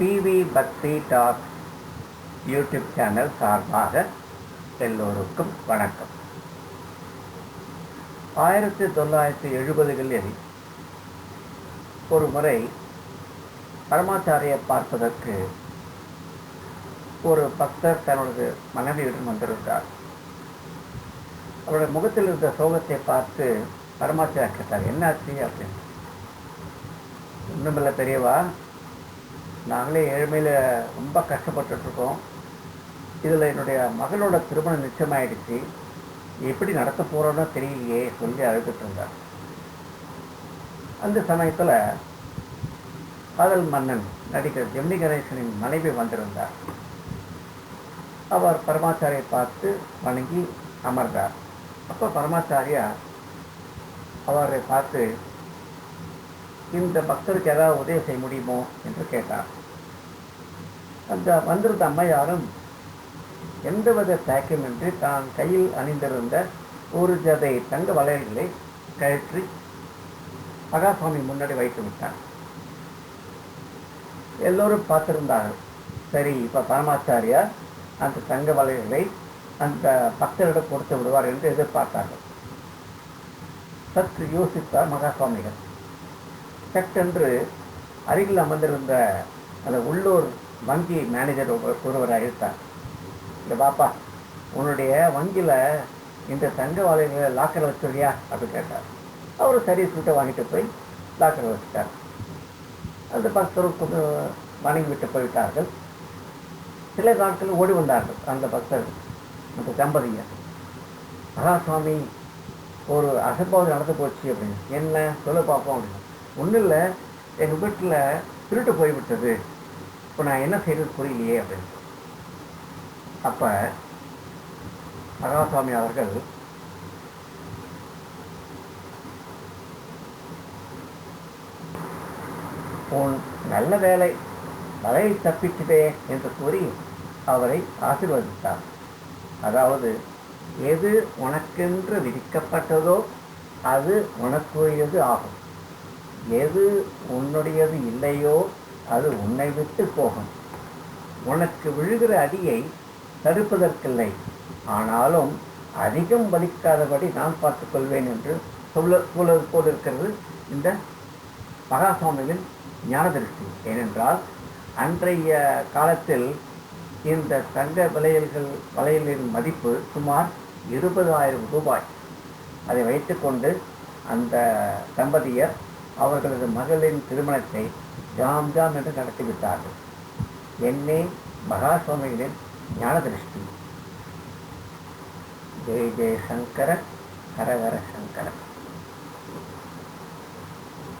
PV பக்தி talk YouTube channel சார்பாக எல்லோருக்கும் வணக்கம். ஆயிரத்தி தொள்ளாயிரத்தி எழுபதுகளில் ஒரு முறை பரமாச்சாரியை பார்ப்பதற்கு ஒரு பக்தர் தனது மனைவியுடன் வந்திருந்தார். அவருடைய முகத்தில் இருந்த சோகத்தை பார்த்து பரமாச்சாரியா கேட்டார் என்னாச்சு? அப்படின்னு. ஒன்றுமில்ல பெரியவா நாங்களே ஏழ்மையில் ரொம்ப கஷ்டப்பட்டுருக்கோம் இதில் என்னுடைய மகளோட திருமணம் நிச்சயமாயிடுச்சு. எப்படி நடத்த போகிறோன்னு தெரியலையே சொல்லி அழுதுட்டு இருந்தார். அந்த சமயத்தில் காதல் மன்னன் நடிகர் ஜெமினி கணேசனின் மனைவி வந்திருந்தார். அவர் பரமாச்சாரியை பார்த்து வணங்கி அமர்ந்தார். அப்போ பரமாச்சாரியா அவரை பார்த்து இந்த பக்தருக்கு ஏதாவது உதவி செய்ய முடியுமோ என்று கேட்டார். அந்த வந்திருந்த அம்மையாரும் எந்தவித தயக்கமின்றி தான் கையில் அணிந்திருந்த ஒரு ஜதை தங்க வளையல்களை கழற்றி மகாசுவாமி முன்னாடி வைத்து விட்டார். எல்லோரும் பார்த்திருந்தார்கள். சரி இப்போ பரமாச்சாரியா அந்த தங்க வளையல்களை அந்த பக்தரிடம் கொடுத்து விடுவார் என்று எதிர்பார்த்தார்கள். சற்று யோசித்தார் மகாசுவாமிகள். சட்டென்று அருகில் அமர்ந்திருந்த அந்த உள்ளூர் வங்கி மேனேஜர் ஒருவர் அழைத்தார் இந்த பாப்பா உன்னுடைய வங்கியில் இந்த தங்க வாழைகளை லாக்கர் வச்சுருக்கியா? அப்படின்னு கேட்டார். அவர் சரி சுட்டை வாங்கிட்டு போய் லாக்கர் வச்சுட்டார். அந்த பக்தர் கொஞ்சம் வணங்கி விட்டு போய்விட்டார்கள். சில நாட்கள் ஓடி வந்தார்கள் அந்த பக்தர் அந்த தம்பதியர். மகாசுவாமி ஒரு அசம்பாவது நடந்து போச்சு அப்படின்னு. என்ன? சொல்ல பார்ப்போம் அப்படின்னு ஒன்றும் இல்லை எங்கள் வீட்டில் திருட்டு போய்விட்டது. இப்போ நான் என்ன செய்யறது புரியலையே அப்படின்னு. அப்போ பகவசாமி அவர்கள் உன் நல்ல வேலை வலையை தப்பிச்சுதே என்று கூறி அவரை ஆசிர்வதித்தார். அதாவது எது உனக்கென்று விதிக்கப்பட்டதோ அது உனக்குரியது ஆகும். எது உன்னுடையது இல்லையோ அது உன்னை விட்டு போகும். உனக்கு விழுகிற அடியை தடுப்பதற்கில்லை. ஆனாலும் அதிகம் வலிக்காதபடி நான் பார்த்துக்கொள்வேன் என்று சொல்ல சொல்வது போல் இருக்கிறது இந்த மகாசுவாமியின் ஞானதிருஷ்டி. ஏனென்றால் அன்றைய காலத்தில் இந்த தங்க விலையல்கள் வளையலின் மதிப்பு சுமார் இருபதாயிரம் ரூபாய். அதை வைத்துக்கொண்டு அந்த தம்பதியர் அவர்களது மகளின் திருமணத்தை ஜாம் ஜாம் என்று நடத்திவிட்டார்கள். என்னே மகாசுவாமிகளின் ஞானதிருஷ்டி. ஜெய் ஜெய ஜெய சங்கர ஹரஹர சங்கரன்